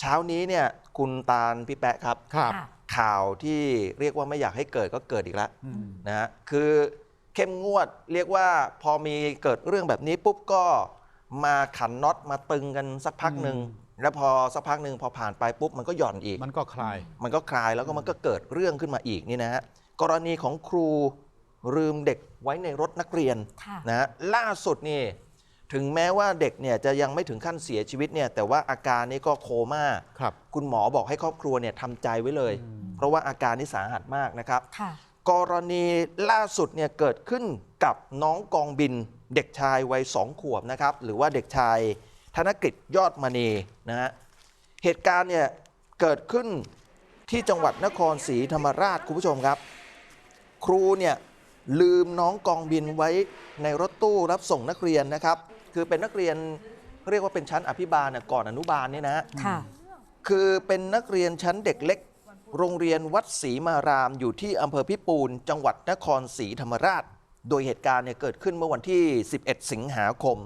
เช้านี้เนี่ยคุณตาลพี่แปะครับ ครับค่ะ ข่าวที่เรียกว่าไม่อยากให้เกิดก็เกิดอีกแล้วอืมนะฮะคือเข้มงวดเรียกว่าพอมีเกิดเรื่องแบบนี้ปุ๊บก็มาขันน็อตมาตึงกันสักพักหนึ่งอืมแล้วพอสักพักหนึ่งพอผ่านไปปุ๊บมันก็หย่อนอีก มันก็คลาย มันก็คลายแล้วก็มันก็เกิดเรื่องขึ้นมาอีกนี่นะฮะกรณีของครูลืมเด็กไว้ในรถนักเรียนค่ะ นะฮะล่าสุดนี่ ถึงแม้ว่าเด็กเนี่ยจะยังไม่ถึงขั้นเสียชีวิตเนี่ยแต่ว่าอาการนี่ก็โคม่าครับ คุณหมอบอกให้ครอบครัวเนี่ยทำใจไว้เลยอืมเพราะว่าอาการนี่สาหัสมากนะครับ ค่ะ กรณีล่าสุดเนี่ยเกิดขึ้นกับน้องกองบิน เด็กชายวัยสองขวบนะครับ หรือว่าเด็กชายธนกฤษยอดมณีนะฮะเหตุการณ์เนี่ยเกิดขึ้นที่จังหวัดนครศรีธรรมราชคุณผู้ชมครับ ครูเนี่ยลืมน้องกองบินไว้ในรถตู้รับส่งนักเรียนนะครับ คือเป็นนักเรียนเรียกว่าเป็นชั้นอภิบาลน่ะก่อนอนุบาลเนี่ยนะฮะค่ะ คือเป็นนักเรียนชั้นเด็กเล็ก โรงเรียนวัดศรีมารามอยู่ที่อำเภอพิปูน จังหวัดนครศรีธรรมราช โดยเหตุการณ์เนี่ยเกิดขึ้นเมื่อวันที่ 11 สิงหาคม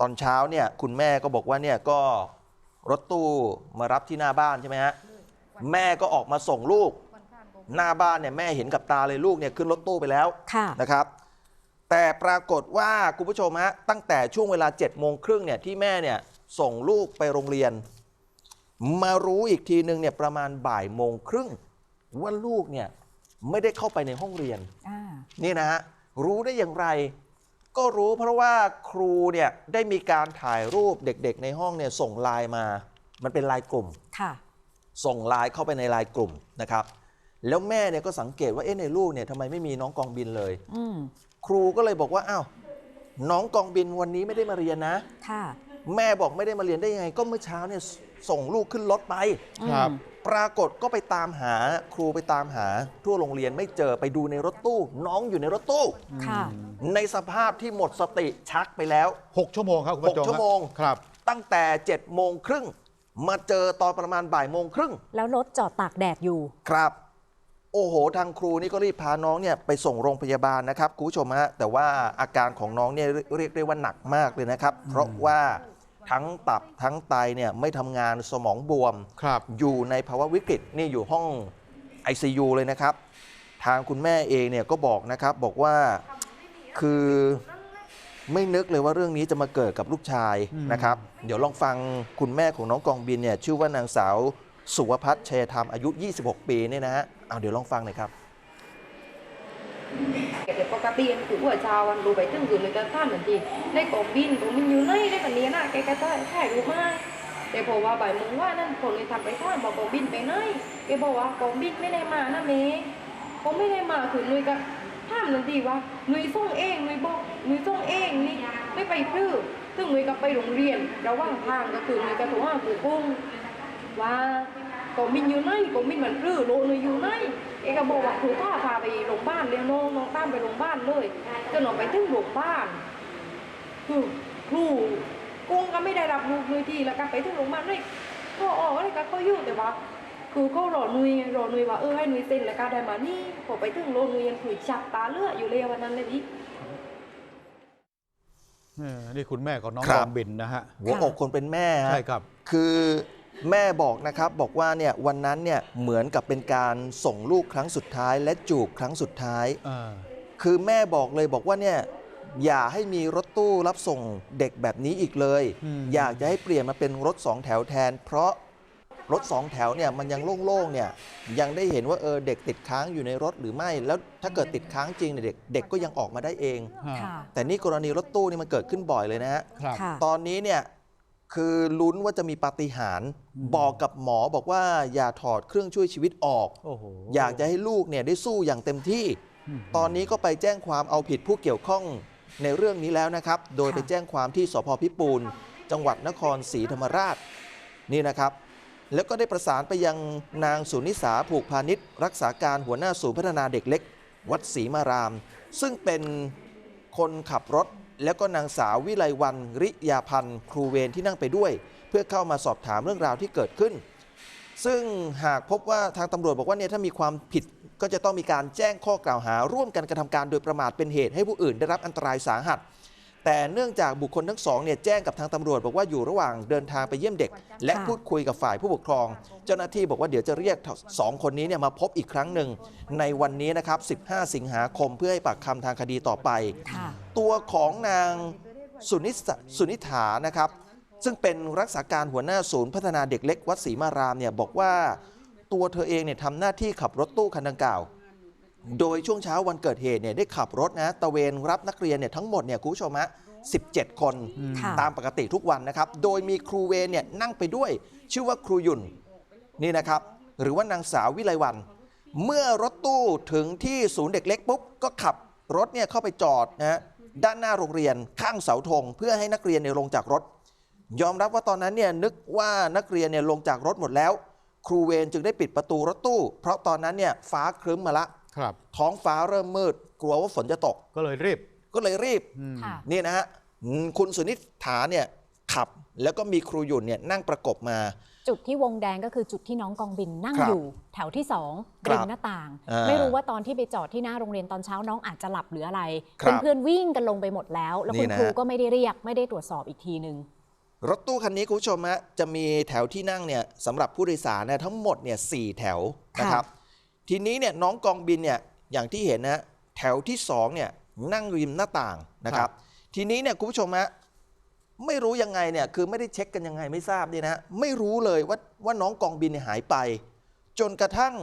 ตอนเช้าเนี่ยคุณแม่ก็บอกว่าเนี่ยก็รถตู้มารับที่หน้าบ้านใช่ไหมฮะแม่ก็ออกมาส่งลูก หน้าบ้านเนี่ยแม่เห็นกับตาเลยลูกเนี่ยขึ้นรถตู้ไปแล้วค่ะ นะครับ แต่ปรากฏว่าคุณผู้ชมฮะตั้งแต่ช่วงเวลา7จ็ดโมงครึ่งเนี่ยที่แม่เนี่ยส่งลูกไปโรงเรียน มารู้อีกทีนึงเนี่ยประมาณบ่ายโมงครึ่งว่าลูกเนี่ยไม่ได้เข้าไปในห้องเรียนอ่านี่นะฮะรู้ได้อย่างไร ก็รู้เพราะว่าครูเนี่ยได้มีการถ่ายรูปเด็กๆ ในห้องเนี่ยส่งไลน์มา มันเป็นไลน์กลุ่มค่ะส่งไลน์เข้าไปในไลน์กลุ่มนะครับ แล้วแม่เนี่ยก็สังเกตว่าเอ๊ะในลูกเนี่ยทำไมไม่มีน้องกองบินเลยอืม ครูก็เลยบอกว่าอ้าวน้องกองบินวันนี้ไม่ได้มาเรียนนะ ค่ะแม่บอกไม่ได้มาเรียนได้ยังไง ก็เมื่อเช้าเนี่ยส่งลูกขึ้นรถไป ครับอืมปรากฏก็ไปตามหาครูไปตามหา ทั่วโรงเรียนไม่เจอไปดูในรถตู้ น้องอยู่ในรถตู้ ค่ะ ในสภาพที่หมดสติชักไปแล้ว หกชั่วโมงครับคุณผู้ชมหกชั่วโมง ครับ ตั้งแต่7จ็ดโมงครึ่งมาเจอตอนประมาณบ่ายโมงครึ่งแล้วรถจอดตากแดดอยู่ ครับ โอ้โห ทางครูนี่ก็รีบพาน้องเนี่ยไปส่งโรงพยาบาลนะครับคุณผู้ชมฮะแต่ว่าอาการของน้องเนี่ยเรียกได้ว่าหนักมากเลยนะครับ เพราะว่าทั้งตับทั้งไตเนี่ยไม่ทำงานสมองบวม ครับอยู่ในภาวะวิกฤตนี่อยู่ห้อง ICU เลยนะครับ ทางคุณแม่เองเนี่ยก็บอกนะครับบอกว่าคือไม่นึกเลยว่าเรื่องนี้จะมาเกิดกับลูกชายอืม นะครับ เดี๋ยวลองฟังคุณแม่ของน้องกองบินเนี่ยชื่อว่านางสาวสุวพัฒน์ชัยธรรมอายุ 26 ปีเนี่ยนะฮะ เอาเดี๋ยวลองฟังหน่อยครับแต่ปกติอันคือหัวชาวันรู้ไปถึงคืนเลยก็ท่านเหมือนทีได้กองบินกองบินอยู่ไหนได้แบบนี้นะแกก็ได้ถ่ายรูปมาแต่พอว่าบ่ายโมงว่านั่นคนเลยทำไปท่ามบอกกองบินไปไหนแกบอกว่ากองบินไม่ได้มานะเมย์เขาไม่ได้มาคือนุยก็ท่ามทันทีว่านุยส่งเองนุยบอกนุยส่งเองนี่ไม่ไปพื้อถึงนุยก็ไปโรงเรียนระหว่างทางก็คือนุยก็โทรหาปู่กุ้งว่า กองบินอยู่ไหนกองบินมันรื้อโลนุยอยู่ไหนเอกก็บอกว่าครูท่าพาไปโรงพยาบาลเรียนน้องน้องตามไปโรงพยาบาลเลยจนออกไปถึงโรงพยาบาลคือครูกุ้งก็ไม่ได้รับลูกนุยทีแล้วก็ไปถึงโรงพยาบาลเลยก็ออกอะไรก็ก็อยู่แต่ว่าคือก็รอนุยรอนุยว่าเออให้นุยเซ็นแล้วก็ได้มานี่พอไปถึงโรงนุยยังคือจับตาเลือดอยู่เลยวันนั้นเลยดิเออนี่คุณแม่ของน้องครักบองบินนะฮะหัวอกคนเป็นแม่ฮะใช่ครับ คือ แม่บอกนะครับบอกว่าเนี่ยวันนั้นเนี่ยเหมือนกับเป็นการส่งลูกครั้งสุดท้าย และจูบครั้งสุดท้ายเออคือแม่บอกเลยบอกว่าเนี่ยอย่าให้มีรถตู้รับส่งเด็กแบบนี้อีกเลย อืม อยากจะให้เปลี่ยนมาเป็นรถสองแถวแทน เพราะรถสองแถวเนี่ยมันยังโล่งๆเนี่ยยังได้เห็นว่าเออเด็กติดค้างอยู่ในรถหรือไม่ แล้วถ้าเกิดติดค้างจริงเนี่ยเด็กเด็กก็ยังออกมาได้เอง ฮะค่ะ แต่นี่กรณีรถตู้นี่มันเกิดขึ้นบ่อยเลยนะฮะ ครับ ค่ะ ตอนนี้เนี่ย คือลุ้นว่าจะมีปาฏิหาริย์อืมบอกกับหมอบอกว่าอย่าถอดเครื่องช่วยชีวิตออก โอ้โหอยากจะให้ลูกเนี่ยได้สู้อย่างเต็มที่มตอนนี้ก็ไปแจ้งความเอาผิดผู้เกี่ยวข้องในเรื่องนี้แล้วนะครับ โดยค่ะไปแจ้งความที่สพพิปูนจังหวัดนครศรีธรรมราชนี่นะครับ แล้วก็ได้ประสานไปยังนางสุนิสาผูกพาณิชย์รักษาการหัวหน้าศูนย์พัฒนาเด็กเล็ก วัดศรีมาราม ซึ่งเป็นคนขับรถ แล้วก็นางสาววิไลวันริยาพันธ์ครูเวรที่นั่งไปด้วย เพื่อเข้ามาสอบถามเรื่องราวที่เกิดขึ้น ซึ่งหากพบว่าทางตำรวจบอกว่าเนี่ยถ้ามีความผิดก็จะต้องมีการแจ้งข้อกล่าวหา ร่วมกันกระทำการโดยประมาทเป็นเหตุให้ผู้อื่นได้รับอันตรายสาหัส แต่เนื่องจากบุคคลทั้งสองเนี่ยแจ้งกับทางตำรวจ บอกว่าอยู่ระหว่างเดินทางไปเยี่ยมเด็ก และค่ะพูดคุยกับฝ่ายผู้ปกครอง เจ้าหน้าที่บอกว่าเดี๋ยวจะเรียกสองคนนี้เนี่ยมาพบอีกครั้งหนึ่งในวันนี้นะครับ 15 สิงหาคมเพื่อให้ปากคำทางคดีต่อไปค่ะตัวของนางสุนิสสุนิฐานะครับ ซึ่งเป็นรักษาการหัวหน้าศูนย์พัฒนาเด็กเล็กวัดศรีมารามเนี่ยบอกว่าตัวเธอเองเนี่ยทำหน้าที่ขับรถตู้คันดังกล่าว โดยช่วงเช้าวันเกิดเหตุเนี่ยได้ขับรถนะตระเวนรับนักเรียนเนี่ยทั้งหมดเนี่ยคุณผู้ชมฮะ17 คนค่ะ ตามปกติทุกวันนะครับ โดยมีครูเวรเนี่ยนั่งไปด้วย ชื่อว่าครูหยุ่นนี่นะครับ หรือว่านางสาววิไลวัน เมื่อรถตู้ถึงที่ศูนย์เด็กเล็กปุ๊บ ก็ขับรถเนี่ยเข้าไปจอดนะฮะด้านหน้าโรงเรียนข้างเสาธงเพื่อให้นักเรียนเนี่ยลงจากรถ ยอมรับว่าตอนนั้นเนี่ยนึกว่านักเรียนเนี่ยลงจากรถหมดแล้ว ครูเวรจึงได้ปิดประตูรถตู้ เพราะตอนนั้นเนี่ยฟ้าครึ้มมาละ ครับ ท้องฟ้าเริ่มมืด กลัวว่าฝนจะตก ก็เลยรีบ ก็เลยรีบอืมค่ะ นี่นะฮะอืมคุณสุนิฐาเนี่ยขับ แล้วก็มีครูหยุ่นเนี่ยนั่งประกบมา จุดที่วงแดงก็คือจุดที่น้องกองบินนั่งครับอยู่แถวที่สองครับริมหน้าต่าง อ่าไม่รู้ว่าตอนที่ไปจอดที่หน้าโรงเรียนตอนเช้าน้องอาจจะหลับหรืออะไรครับเพื่อนๆวิ่งกันลงไปหมดแล้ว แล้วคุณนี่นะ ครูก็ไม่ได้เรียกไม่ได้ตรวจสอบอีกทีหนึ่งรถตู้คันนี้คุณผู้ชมฮะจะมีแถวที่นั่งเนี่ยสำหรับผู้โดยสารเนี่ยทั้งหมดเนี่ยสี่แถวค่ะนะครับ ทีนี้เนี่ยน้องกองบินเนี่ยอย่างที่เห็นนะแถวที่สองเนี่ยนั่งริมหน้าต่างนะคครัรับบทีนี้เนี่ยคุณผู้ชมฮะไม่รู้ยังไงเนี่ยคือไม่ได้เช็คกันยังไงไม่ทราบเนี่ยนะไม่รู้เลยว่าว่าน้องกองบินเนี่ยหายไป จนกระทั่ง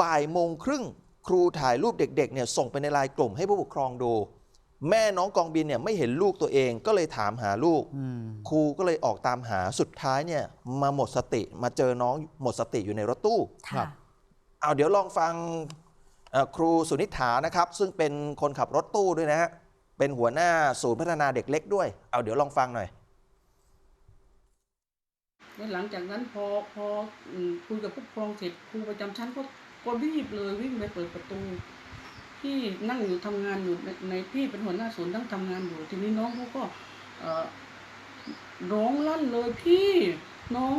บ่ายโมงครึ่งครูถ่ายรูปเด็กๆเนี่ยส่งไปในไลน์กลุ่มให้ผู้ปกครองดู แม่น้องกองบินเนี่ยไม่เห็นลูกตัวเองก็เลยถามหาลูกอืมครูก็เลยออกตามหาสุดท้ายเนี่ยมาหมดสติมาเจอน้องหมดสติอยู่ในรถตู้ครัค่ะบ เอาเดี๋ยวลองฟังครูสุนิฐานะครับ ซึ่งเป็นคนขับรถตู้ด้วยนะฮะเป็นหัวหน้าศูนย์พัฒนาเด็กเล็กด้วย เอาเดี๋ยวลองฟังหน่อยแล้วหลังจากนั้นพอพอคุยกับผู้ปกครองเสร็จครูประจำชั้นก็ก็รีบเลยวิ่งไปเปิดประตูพี่นั่งอยู่ทำงานอยู่ในในพี่เป็นหัวหน้าศูนย์นั่งทำงานอยู่ทีนี้น้องเขาก็ร้องลั่นเลยพี่ น้อง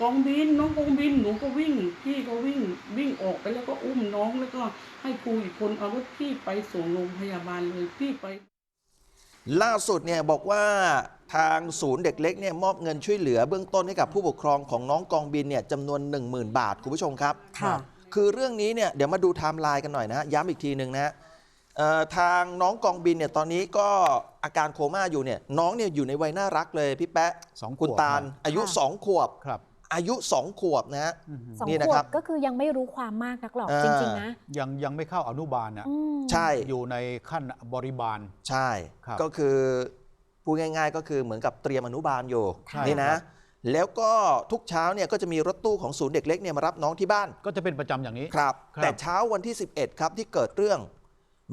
กองบินน้องกองบินหนูก็วิ่ง พี่ก็วิ่งวิ่งออกไปแล้วก็อุ้มน้องแล้วก็ให้ครูอีกคนเอารถพี่ไปส่งโรงพยาบาลเลยพี่ไป ล่าสุดเนี่ยบอกว่าทางศูนย์เด็กเล็กเนี่ยมอบเงินช่วยเหลือเบื้องต้นให้กับผู้ปกครองของน้องกองบินเนี่ยจำนวน 10,000 บาทคุณผู้ชมครับ ค่ะ คือเรื่องนี้เนี่ยเดี๋ยวมาดูไทม์ไลน์กันหน่อยนะฮะย้ำอีกทีหนึ่งนะฮะเอ่อ ทางน้องกองบินเนี่ยตอนนี้ก็อาการโคม่าอยู่เนี่ยน้องเนี่ยอยู่ในวัยน่ารักเลยพี่แป๊ะสองขวบคุณตาลนะอายุค่ะ2ขวบ ครับ อายุ2ขวบนะฮะอืมสองนี่ขนะวครับบก็คือยังไม่รู้ความมากนักหรอก อ่า จริง ๆ นะยังยังไม่เข้าอนุบาลอะอืม ใช่ อยู่ในขั้นบริบาล ใช่ ครับก็คือพูดง่าย ๆ ก็คือเหมือนกับเตรียมอนุบาลอยู่ใช่นี่คนะรับ แล้วก็ทุกเช้าเนี่ยก็จะมีรถตู้ของศูนย์เด็กเล็กเนี่ยมารับน้องที่บ้าน ก็จะเป็นประจำอย่างนี้ ครับ ครับ แต่เช้าวันที่ 11 ครับที่เกิดเรื่อง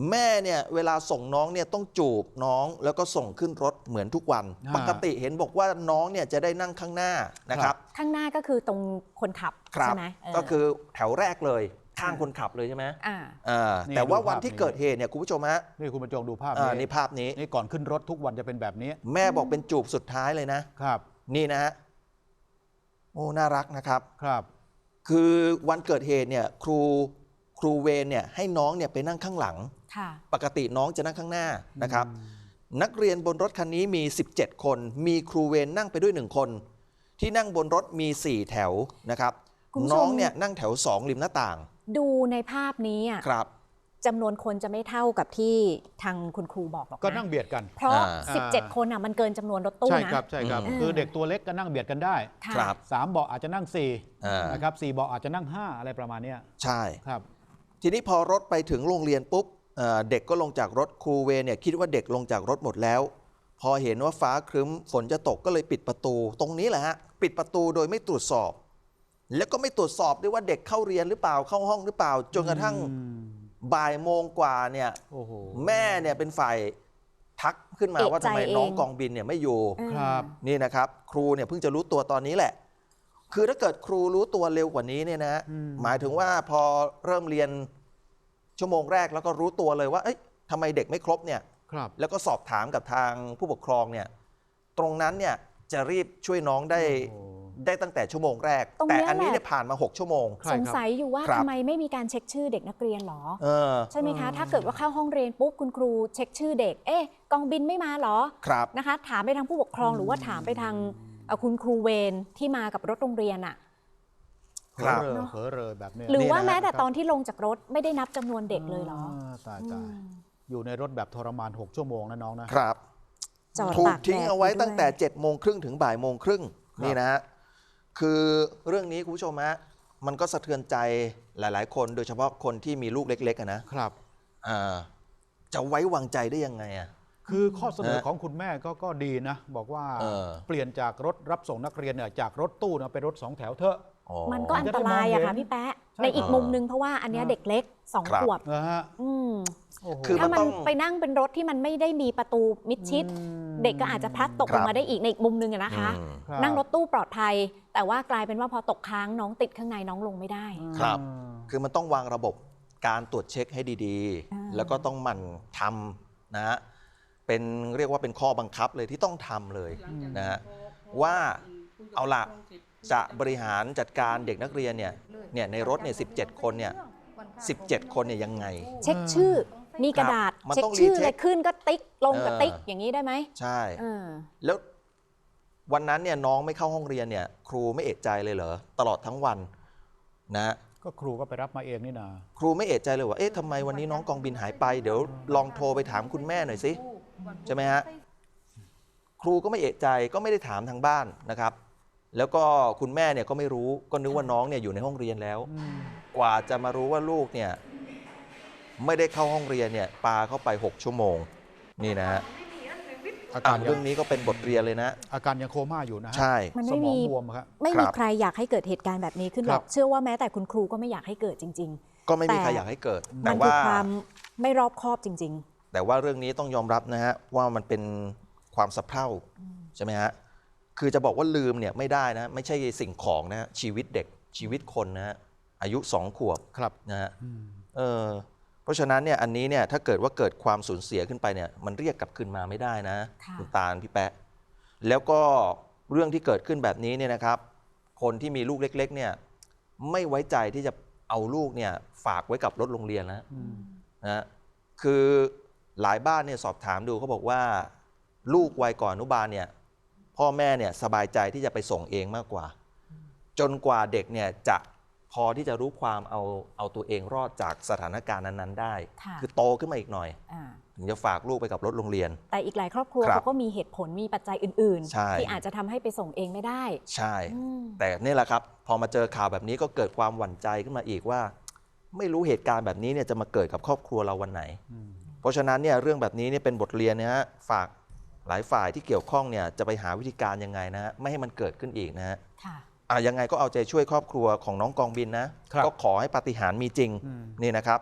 แม่เนี่ยเวลาส่งน้องเนี่ยต้องจูบน้องแล้วก็ส่งขึ้นรถเหมือนทุกวัน อ่า ปกติเห็นบอกว่าน้องเนี่ยจะได้นั่งข้างหน้านะครับ ข้างหน้าก็คือตรงคนขับครับ ใช่ไหมเก็คือแถวแรกเลยข้างคนขับเลยใช่ไหมอ่า อ่านี่แต่ว่าดูภาพวันที่นี้ เกิดเหตุเนี่ยคุณผู้ชมฮะนี่คุณบรรจงดูภาพอ่านี้นี่ภาพนี้ นี่ก่อนขึ้นรถทุกวันจะเป็นแบบนี้แม่บอกเป็นจูบสุดท้ายเลยนะ ครับนี่นะฮะโอ้น่ารักนะครับ ครับ คือวันเกิดเหตุเนี่ยครู ครูเวรเนี่ยให้น้องเนี่ยไปนั่งข้างหลัง ค่ะปกติน้องจะนั่งข้างหน้านะครับ นักเรียนบนรถคันนี้มี 17 คน มีครูเวรนั่งไปด้วย 1 คน ที่นั่งบนรถมี 4 แถวนะครับ คุณผู้ชม น้องเนี่ยนั่งแถว 2 ริมหน้าต่างดูในภาพนี้อะครับ จำนวนคนจะไม่เท่ากับที่ทางคุณครูบอกหรอกก็นั่นะงเบียดกัน เพราะ อ่า 17 คนอะมันเกินจำนวนรถตู้ใช่นะ ครับใช่ครับอืม คือเด็กตัวเล็กก็นั่งเบียดกันได้ค่ะ ครับ สามเบาะอาจจะนั่งสี่อ่านะครับสี่เบาะอาจจะนั่งห้าอะไรประมาณเนี้ยใช่ ครับ ทีนี้พอรถไปถึงโรงเรียนปุ๊บเอ่อเด็กก็ลงจากรถครูเวรเนี่ยคิดว่าเด็กลงจากรถหมดแล้ว พอเห็นว่าฟ้าครึ้มฝนจะตกก็เลยปิดประตู ตรงนี้แหละฮะปิดประตูโดยไม่ตรวจสอบ แล้วก็ไม่ตรวจสอบด้วยว่าเด็กเข้าเรียนหรือเปล่าเข้าห้องหรือเปล่าจนกระทั่งอืมบ่ายโมงกว่าเนี่ยโอ้โห แม่เนี่ยเป็นฝ่ายทักขึ้นมาเอกว่าทำไมใจเอง น้องกองบินเนี่ยไม่อยู่อืมครับ นี่นะครับ ครูเนี่ยเพิ่งจะรู้ตัวตอนนี้แหละ คือถ้าเกิดครูรู้ตัวเร็วกว่านี้เนี่ยนะอืม หมายถึงว่าพอเริ่มเรียนชั่วโมงแรกแล้วก็รู้ตัวเลยว่า เอ้ยทำไมเด็กไม่ครบเนี่ย ครับ แล้วก็สอบถามกับทางผู้ปกครองเนี่ย ตรงนั้นเนี่ยจะรีบช่วยน้องได้โอ้ได้ตั้งแต่ชั่วโมงแรก ตรงแต่เนี้ยอันนี้แหละ เนี่ยผ่านมา 6 ชั่วโมง ใช่สครับ งสัยอยู่ว่าครับ ทำไมไม่มีการเช็คชื่อเด็กนักเรียนหรอ เออใช่ไหมคะ ถ้าเกิดว่าเข้าห้องเรียนปุ๊บคุณครูเช็คชื่อเด็ก เอ๊ะกองบินไม่มาเหรอ ครับ นะคะ ถามไปทางผู้ปกครองหรือว่าถามไปทาง เอ่อคุณครูเวรที่มากับรถโรงเรียนอะครัเผลบอเรอเผลอเรอแบบเนี้ยหรือว่านี่นะแม้แต่ตอนที่ลงจากรถไม่ได้นับจำนวนเด็กเลยเหรอาตายอืตายมอยู่ในรถแบบทรมาน 6 ชั่วโมงนะน้องนะ ครับ จอดถูกตากทิ้งแดดเอาไว้ยู่ด้วยตั้งแต่7จ็ดโมงครึ่งถึงบ่ายโมงครึ่งนี่นะฮะคือเรื่องนี้คุณผู้ชมฮะมันก็สะเทือนใจหลาย ๆ คนโดยเฉพาะคนที่มีลูกเล็กๆอะนะครับ อ่าจะไว้วางใจได้ยังไงอะ คือข้อเสนอนะของคุณแม่ก็ก็ดีนะ บอกว่าเออ เปลี่ยนจากรถรับส่งนักเรียนเนี่ยจากรถตู้นะเป็นรถสองแถวเถอะ อ๋อ มันก็อันตรายอะค่ะพี่แป๊ะ ใช่ ในอีกครับมุมนึงเพราะว่าอันเนี้ยเด็กเล็กสองครับ ขวบนะฮะอืมโอ้โห คือ ถ้ามันต้อง ไปนั่งเป็นรถที่มันไม่ได้มีประตูมิดชิดอืมเด็กก็อาจจะพลัดตกครัลบงมาได้อีกในอีกมุมนึงอะนะคะ อืม ครับ นั่งรถตู้ปลอดภัย แต่ว่ากลายเป็นว่าพอตกค้างน้องติดข้างในน้องลงไม่ได้ ครับอืมคือมันต้องวางระบบการตรวจเช็คให้ดีอ่า ๆ แล้วก็ต้องหมั่นทำนะฮะ เป็นเรียกว่าเป็นข้อบังคับเลยที่ต้องทำเลยนะฮะว่าเอาล่ะจะบริหารจัดการเด็กนักเรียนเนี่ยเนี่ยในรถเนี่ยสิคนเนี่ย17คนเนี่ยยังไง เช็คชื่อ มีกระดาษมันเช็คต้องชื่อรีเช็เลคยขึ้นก็ติ๊กลงก็เออติ๊กอย่างนี้ได้ไหมใช่เออแล้ววันนั้นเนี่ยน้องไม่เข้าห้องเรียนเนี่ย ครูไม่เอะใจเลยเหรอตลอดทั้งวันนะก็ครูก็ไปรับมาเองนี่นาครูไม่เอะใจเลยว่าเอ๊ะทำไมวันนี้น้องกองบินหายไป เดี๋ยวลองโทรไปถามคุณแม่หน่อยสิ ใช่ไหมฮะครูก็ไม่เอะใจก็ไม่ได้ถามทางบ้านนะครับ แล้วก็คุณแม่เนี่ยก็ไม่รู้ก็นึกว่าน้องเนี่ยอยู่ในห้องเรียนแล้ว กว่าจะมารู้ว่าลูกเนี่ยไม่ได้เข้าห้องเรียนเนี่ยปาเข้าไป 6 ชั่วโมง นี่นะฮะอาอ่าการเรื่องนี้ก็เป็นบทเรียนเลยนะ อาการยังโคม่าอยู่นะฮะใช่ มันสไม่มองมีบวมครับ ไม่ครัมีบใครอยากให้เกิดเหตุการณ์แบบนี้ขึ้นหรอก ครับ เชื่อว่าแม้แต่คุณครูก็ไม่อยากให้เกิดจริง ก็ไม่มีแต่ใครอยากให้เกิดๆแต่มันคือว่าความไม่รอบคอบจริง แต่ว่าเรื่องนี้ต้องยอมรับนะฮะว่ามันเป็นความสะเพร่าใช่ไหมฮะคือจะบอกว่าลืมเนี่ยไม่ได้นะไม่ใช่สิ่งของนะฮะชีวิตเด็กชีวิตคนนะฮะอายุสองขวบครับนะฮะอืมเออเพราะฉะนั้นเนี่ยอันนี้เนี่ยถ้าเกิดว่าเกิดความสูญเสียขึ้นไปเนี่ยมันเรียกกลับคืนมาไม่ได้นะค่ะณตาลพี่แปะ แล้วก็เรื่องที่เกิดขึ้นแบบนี้เนี่ยนะครับ คนที่มีลูกเล็ก ๆ เนี่ยไม่ไว้ใจที่จะเอาลูกเนี่ยฝากไว้กับรถโรงเรียนแล้วอืมนะฮะคือ หลายบ้านเนี่ยสอบถามดูเขาบอกว่า ลูกวัยก่อนอนุบาลเนี่ยพ่อแม่เนี่ยสบายใจที่จะไปส่งเองมากกว่า จนกว่าเด็กเนี่ยจะพอที่จะรู้ความเอาเอาตัวเองรอดจากสถานการณ์นั้นๆ ได้ ค่ะคือโตขึ้นมาอีกหน่อยๆอ่าถึงจะฝากลูกไปกับรถโรงเรียน แต่อีกหลายครอบครัวครับเขาก็มีเหตุผลมีปัจจัยอื่น ใช่ ๆ ที่อาจจะทำให้ไปส่งเองไม่ได้ใช่ อืมแต่นี่แหละครับ พอมาเจอข่าวแบบนี้ก็เกิดความหวั่นใจขึ้นมาอีกว่า ไม่รู้เหตุการณ์แบบนี้เนี่ยจะมาเกิดกับครอบครัวเราวันไหน อืม เพราะฉะนั้นเนี่ยเรื่องแบบนี้เนี่ยเป็นบทเรียนนะฮะฝากหลายฝ่ายที่เกี่ยวข้องเนี่ยจะไปหาวิธีการยังไงนะฮะไม่ให้มันเกิดขึ้นอีกนะฮะค่ะ อะยังไงก็เอาใจช่วยครอบครัวของน้องกองบินนะ ครับก็ขอให้ปาฏิหาริย์มีจริงอืม นี่นะครับ